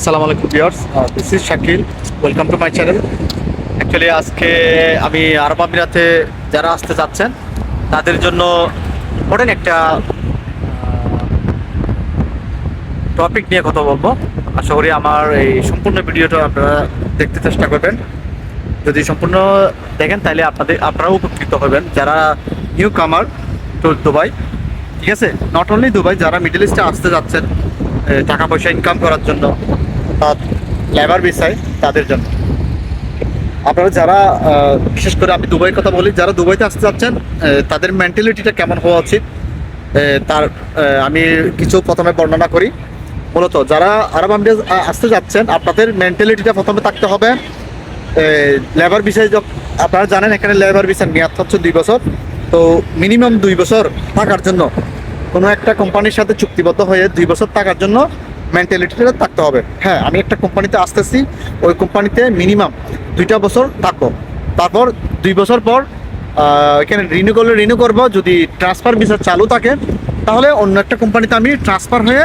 আসসালামু আলাইকুম viewers this is Shakil welcome to my channel actually আজকে আমি আরব আমিরাতে যারা আসতে যাচ্ছেন তাদের জন্য ইম্পর্টেন্ট একটা টপিক নিয়ে কথা বলব। আশা করি আমার এই সম্পূর্ণ ভিডিওটা আপনারা দেখতে চেষ্টা করবেন। যদি সম্পূর্ণ দেখেন, তাহলে আপনাদের, আপনারাও উপকৃত হবেন। যারা নিউ কামার টু দুবাই, ঠিক আছে? নট অনলি দুবাই, যারা মিডল ইস্টে আসতে যাচ্ছেন টাকা পয়সা ইনকাম করার জন্য লেবার বিষয় তাদের জন্য। আপনারা যারা বিশেষ করে আমি দুবাইয়ের কথা বলি, যারা দুবাইতে আসতে চাচ্ছেন তাদের মেন্টালিটিটা কেমন হওয়া উচিত? তার আমি কিছু প্রথমে বর্ণনা করি। মূলত যারা আরব আমিরাত, আ- আসতে যাচ্ছেন, আপনাদের মেন্টালিটিটা প্রথমে থাকতে হবে লেবার যখ- আপনারা জানেন এখানে লেবার বিষয় মেয়াদ হচ্ছে দুই বছর। তো মিনিমাম দুই বছর থাকার জন্য কোনো একটা কোম্পানির সাথে চুক্তিবদ্ধ হয়ে দুই বছর থাকার জন্য মেন্টালিটিটা থাকতে হবে। হ্যাঁ আমি একটা কোম্পানিতে আসতেছি, ওই কোম্পানিতে মিনিমাম দুইটা বছর থাকব। তারপর দুই বছর পর এখানে রিনিউ করলে রিনিউ করব, যদি ট্রান্সফার ভিসা চালু থাকে, তাহলে অন্য একটা কোম্পানিতে আমি ট্রান্সফার হয়ে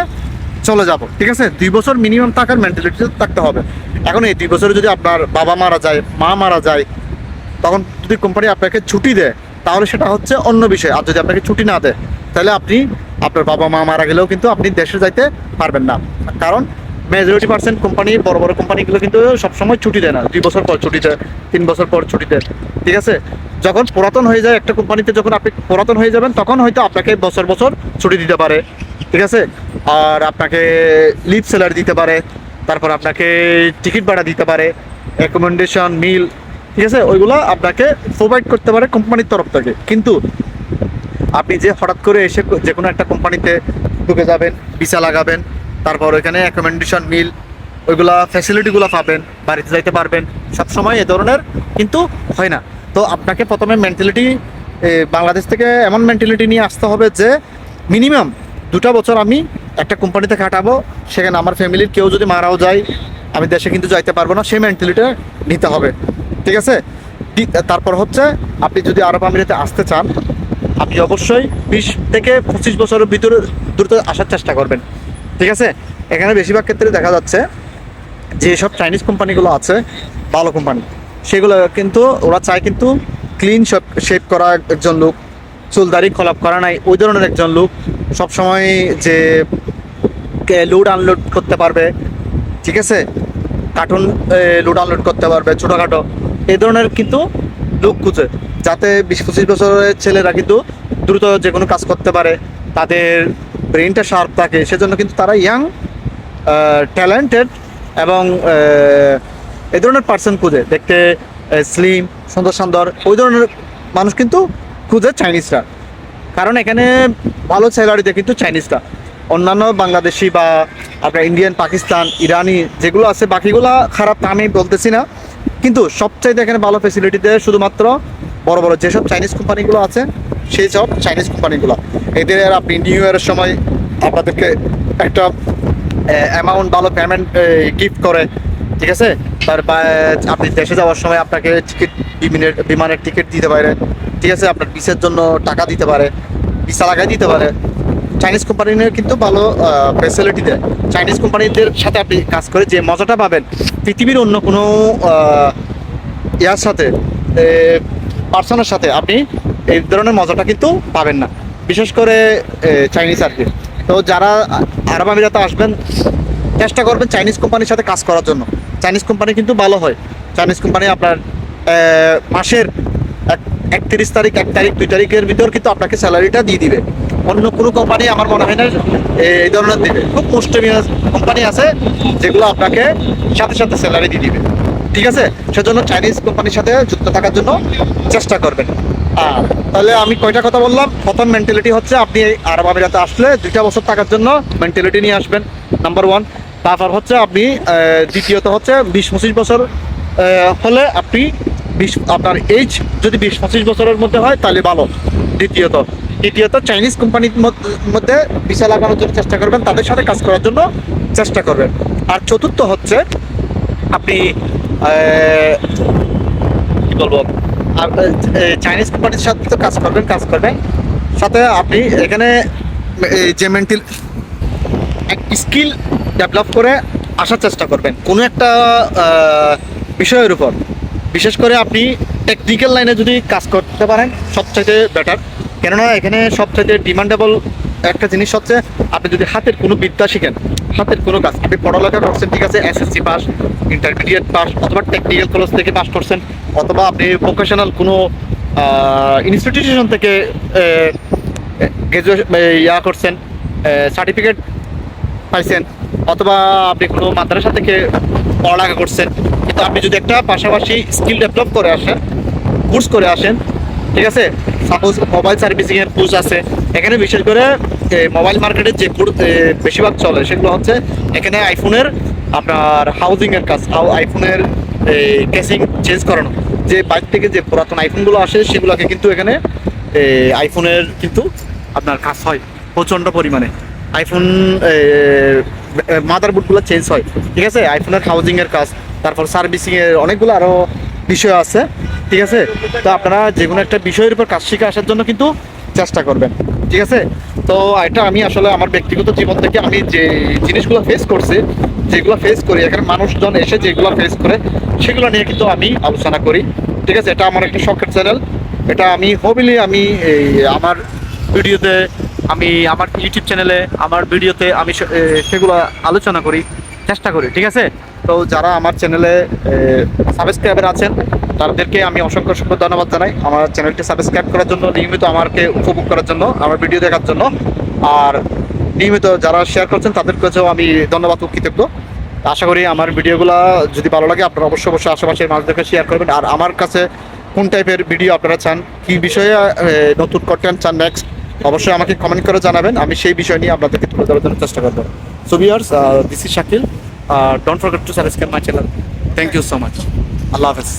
চলে যাব। ঠিক আছে? দুই বছর মিনিমাম থাকার মেন্টালিটি থাকতে হবে। এখন এই দুই বছরে যদি আপনার বাবা মারা যায়, মা মারা যায়, তখন যদি কোম্পানি আপনাকে ছুটি দেয়, তাহলে সেটা হচ্ছে অন্য বিষয়। আর যদি আপনাকে ছুটি না দেয়, তাহলে আপনি আপনার বাবা মা মারা গেলেও কিন্তু আপনি দেশে যাইতে পারবেন না। কারণ মেজরিটি পার্সেন্ট কোম্পানি বড় বড় কোম্পানিগুলো কিন্তু সবসময় ছুটি দেয় না। দুই বছর পর ছুটি দেয়, তিন বছর পর ছুটি দেয়। ঠিক আছে? যখন পুরাতন হয়ে যায় একটা কোম্পানিতে যখন আপনি পুরাতন হয়ে যাবেন, তখন হয়তো আপনাকে বছর বছর ছুটি দিতে পারে। ঠিক আছে? আর আপনাকে লিভ স্যালারি দিতে পারে, তারপর আপনাকে টিকিট ভাড়া দিতে পারে অ্যাকোমোডেশন মিল ঠিক আছে? ওইগুলো আপনাকে প্রোভাইড করতে পারে কোম্পানির তরফ থেকে। কিন্তু আপনি যে হঠাৎ করে এসে যে কোনো একটা কোম্পানিতে ঢুকে যাবেন, ভিসা লাগাবেন, তারপর ওইখানে অ্যাকোমোডেশন মিল ওইগুলা ফ্যাসিলিটিগুলো পাবেন, বাড়িতে যাইতে পারবেন, সব সময় এ ধরনের কিন্তু হয় না। তো আপনাকে প্রথমে মেন্টালিটি বাংলাদেশ থেকে এমন মেন্টালিটি নিয়ে আসতে হবে যে মিনিমাম দুটা বছর আমি একটা কোম্পানিতে কাটাবো, সেখানে আমার ফ্যামিলির কেউ যদি মারাও যায়, আমি দেশে কিন্তু যাইতে পারব না, সেই মেন্টালিটা নিতে হবে। ঠিক আছে? তারপর হচ্ছে, আপনি যদি আরব আমিরাতে আসতে চান আপনি অবশ্যই বিশ থেকে পঁচিশ বছরের ভিতরে দ্রুত আসার চেষ্টা করবেন। ঠিক আছে? এখানে বেশিরভাগ ক্ষেত্রে দেখা যাচ্ছে যে সব চাইনিজ কোম্পানিগুলো আছে, ভালো কোম্পানি সেগুলো কিন্তু, ওরা চায় কিন্তু ক্লিন শেপ করা একজন লোক, চুলদারি খলাপ করা নাই, ওই ধরনের একজন লোক সবসময় যে লোড আনলোড করতে পারবে, ঠিক আছে? কার্টুন লোড আনলোড করতে পারবে, ছোটোখাটো এই ধরনের কিন্তু লোক খুঁজে। যাতে বিশ পঁচিশ বছরের ছেলেরা কিন্তু দ্রুত যে কোনো কাজ করতে পারে, তাদের ব্রেনটা শার্প থাকে, সেজন্য কিন্তু তারা ইয়াং ট্যালেন্টেড এবং এই ধরনের পার্সন খুঁজে। দেখতে স্লিম সুন্দর সুন্দর, ওই ধরনের মানুষ কিন্তু খুঁজে চাইনিজরা কারণ এখানে ভালো স্যালারিতে কিন্তু চাইনিজরা অন্যান্য বাংলাদেশি বা আপনার ইন্ডিয়ান পাকিস্তান ইরানি যেগুলো আছে, বাকিগুলো খারাপ আমি বলতেছি না। কিন্তু সবচাইতে এখানে ভালো ফেসিলিটিতে শুধুমাত্র বড় বড় যেসব চাইনিজ কোম্পানিগুলো আছে, সেই সব চাইনিজ কোম্পানিগুলো এদের আপনি নিউ ইয়ারের সময় আপনাদেরকে একটা অ্যামাউন্ট ভালো পেমেন্ট গিফট করে, ঠিক আছে? তার আপনি দেশে যাওয়ার সময় আপনাকে টিকিট বিমানের বিমানের টিকিট দিতে পারে, ঠিক আছে? আপনার ভিসার জন্য টাকা দিতে পারে ভিসা লাগাই দিতে পারে। চাইনিজ কোম্পানির কিন্তু ভালো ফেসিলিটি দেয়। চাইনিজ কোম্পানিদের সাথে আপনি কাজ করে যে মজাটা পাবেন, পৃথিবীর অন্য কোনো ইয়ার সাথে পার্সনের সাথে আপনি এই ধরনের মজাটা কিন্তু পাবেন না। বিশেষ করে চাইনিজ আর কি। তো যারা আরব আমিরাতে আসবেন, চেষ্টা করবেন চাইনিজ কোম্পানির সাথে কাজ করার জন্য। চাইনিজ কোম্পানি কিন্তু ভালো হয়। চাইনিজ কোম্পানি আপনার মাসের এক- একত্রিশ তারিখ, এক তারিখ, দুই তারিখের ভিতর কিন্তু আপনাকে স্যালারিটা দিয়ে দিবে। অন্য কোনো কোম্পানি আমার মনে হয় না এই ধরনের দিবে। খুব মুষ্টমীয় কোম্পানি আছে, যেগুলো আপনাকে সাথে সাথে স্যালারি দিয়ে দিবে। ঠিক আছে? সেজন্য চাইনিজ কোম্পানির সাথে যুক্ত থাকার জন্য চেষ্টা করবেন। আর তাহলে আমি কয়টা কথা বললাম? প্রথম মেন্টালিটি হচ্ছে আপনি আরব আমিরাতে আসলে দুইটা বছর থাকার জন্য মেন্টালিটি নিয়ে আসবেন নাম্বার ওয়ান তারপর হচ্ছে আপনি দ্বিতীয়ত হচ্ছে বিশ পঁচিশ বছর হলে আপনি বিশ, আপনার এইজ যদি বিশ পঁচিশ বছরের মধ্যে হয়, তাহলে ভালো। দ্বিতীয়ত। তৃতীয়ত চাইনিজ কোম্পানির মধ্যে ভিসা লাগানোর জন্য চেষ্টা করবেন, তাদের সাথে কাজ করার জন্য চেষ্টা করবেন। আর চতুর্থ হচ্ছে আপনি কি বলব? আর চাইনিজ কোম্পানির সাথে তো কাজ করবেন কাজ করবেন। সাথে আপনি এখানে যে মেন্টাল স্কিল ডেভেলপ করে আসার চেষ্টা করবেন। কোনো একটা বিষয়ের উপর। বিশেষ করে আপনি টেকনিক্যাল লাইনে যদি কাজ করতে পারেন, সবচাইতে বেটার কেননা এখানে সবচাইতে ডিমান্ডেবল একটা জিনিস হচ্ছে, আপনি যদি হাতের কোনো বিদ্যা শিখেন, হাতের কোনো কাজ, আপনি পড়ালেখা করছেন, ঠিক আছে এসএসসি পাস ইন্টারমিডিয়েট পাস অথবা টেকনিক্যাল কলেজ থেকে পাস করছেন, অথবা আপনি ভোকেশনাল কোনো ইনস্টিটিউশন থেকে গ্রাজুয়েশন ইয়া করছেন সার্টিফিকেট পাইছেন, অথবা আপনি কোনো মাদ্রাসা থেকে পড়ালেখা করছেন, কিন্তু আপনি যদি একটা পাশাপাশি স্কিল ডেভেলপ করে আসেন কোর্স করে আসেন ঠিক আছে? সাপোজ মোবাইল সার্ভিসিং এর কোর্স আছে। এখানে বিশেষ করে মোবাইল মার্কেটের যে বেশিরভাগ চলে, সেগুলো হচ্ছে এখানে আইফোনের আপনার হাউজিং এর কাজ আইফোনের কেসিং চেঞ্জ করানো। যে বাইক থেকে যে পুরাতন আইফোনগুলো আসে, সেগুলোকে কিন্তু এখানে আইফোনের কিন্তু আপনার কাজ হয় প্রচণ্ড পরিমাণে। আইফোন মাদার মাদারবোর্ডগুলো চেঞ্জ হয়। ঠিক আছে? আইফোনের হাউজিং এর কাজ, তারপর সার্ভিসিং এর অনেকগুলো আরও বিষয় আছে, ঠিক আছে? তো আপনারা যে কোনো একটা বিষয়ের উপর কাজ শিখে আসার জন্য কিন্তু চেষ্টা করবেন, ঠিক আছে? তো এটা আমি আসলে আমার ব্যক্তিগত জীবন থেকে আমি যে জিনিসগুলো ফেস করছি, যেগুলো ফেস করি, এখানে মানুষজন এসে যেগুলো ফেস করে, সেগুলো নিয়ে কিন্তু আমি আলোচনা করি, ঠিক আছে? এটা আমার একটা শখের চ্যানেল এটা আমি হবিলি আমি আমার ভিডিওতে আমি আমার ইউটিউব চ্যানেলে আমার ভিডিওতে আমি সেগুলো আলোচনা করি, চেষ্টা করি, ঠিক আছে? তো যারা আমার চ্যানেলে সাবস্ক্রাইবার আছেন, তাদেরকে আমি অসংখ্য অসংখ্য ধন্যবাদ জানাই আমার চ্যানেলটি সাবস্ক্রাইব করার জন্য, নিয়মিত আমাকে উপভোগ করার জন্য, আমার ভিডিও দেখার জন্য। আর নিয়মিত যারা শেয়ার করছেন, তাদের কাছেও আমি ধন্যবাদ ও কৃতজ্ঞ। আশা করি আমার ভিডিওগুলো যদি ভালো লাগে, আপনারা অবশ্যই অবশ্যই আশেপাশের মানুষদেরকে শেয়ার করবেন। আর আমার কাছে কোন টাইপের ভিডিও আপনারা চান, কি বিষয়ে নতুন কন্টেন্ট চান নেক্সট অবশ্যই আমাকে কমেন্ট করে জানাবেন। আমি সেই বিষয় নিয়ে আপনাদেরকে তুলে ধরার জন্য চেষ্টা করব। So viewers this is Shakil don't forget to subscribe my channel thank you so much আল্লাহ হাফেজ